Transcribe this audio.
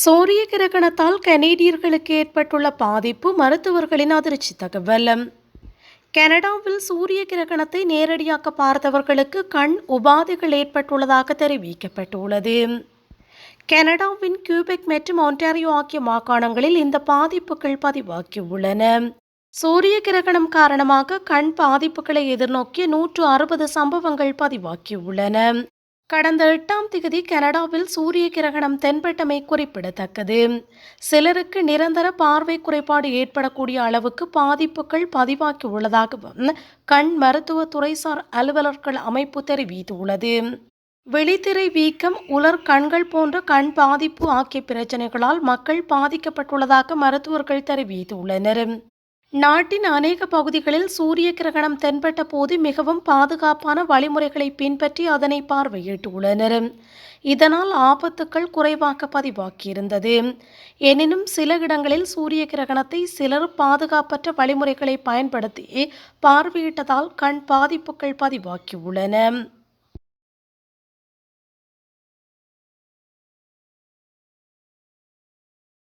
சூரிய கிரகணத்தால் கனேடியர்களுக்கு ஏற்பட்டுள்ள பாதிப்பு மருத்துவர்களின் அதிர்ச்சி தகவல். கனடாவில் சூரிய கிரகணத்தை நேரடியாக பார்த்தவர்களுக்கு கண் உபாதைகள் ஏற்பட்டுள்ளதாக தெரிவிக்கப்பட்டுள்ளது. கனடாவின் கியூபெக் மற்றும் ஒன்டாரியோ ஆகிய மாகாணங்களில் இந்த பாதிப்புகள் பதிவாகியுள்ளன. சூரிய கிரகணம் காரணமாக கண் பாதிப்புகளை எதிர்நோக்கிய நூற்று அறுபது சம்பவங்கள் பதிவாகியுள்ளன. கடந்த எட்டாம் திகதி கனடாவில் சூரிய கிரகணம் தென்பட்டமை குறிப்பிடத்தக்கது. சிலருக்கு நிரந்தர பார்வை குறைபாடு ஏற்படக்கூடிய அளவுக்கு பாதிப்புகள் பதிவாக்கி உள்ளதாகவும் கண் மருத்துவ துறைசார் அலுவலர்கள் அமைப்பு தெரிவித்துள்ளது. வெளித்திரை வீக்கம் உலர் கண்கள் போன்ற கண் பாதிப்பு ஆகிய பிரச்சனைகளால் மக்கள் பாதிக்கப்பட்டுள்ளதாக மருத்துவர்கள் தெரிவித்துள்ளனர். நாட்டின் அநேக பகுதிகளில் சூரிய கிரகணம் தென்பட்ட போது மிகவும் பாதுகாப்பான வழிமுறைகளை பின்பற்றி அதனை பார்வையிட்டுள்ளனர். இதனால் ஆபத்துக்கள் குறைவாக பதிவாக்கியிருந்தது எனினும் சில இடங்களில் சூரிய கிரகணத்தை சிலர் பாதுகாப்பற்ற வழிமுறைகளை பயன்படுத்தி பார்வையிட்டதால் கண் பாதிப்புகள் பதிவாக்கியுள்ளன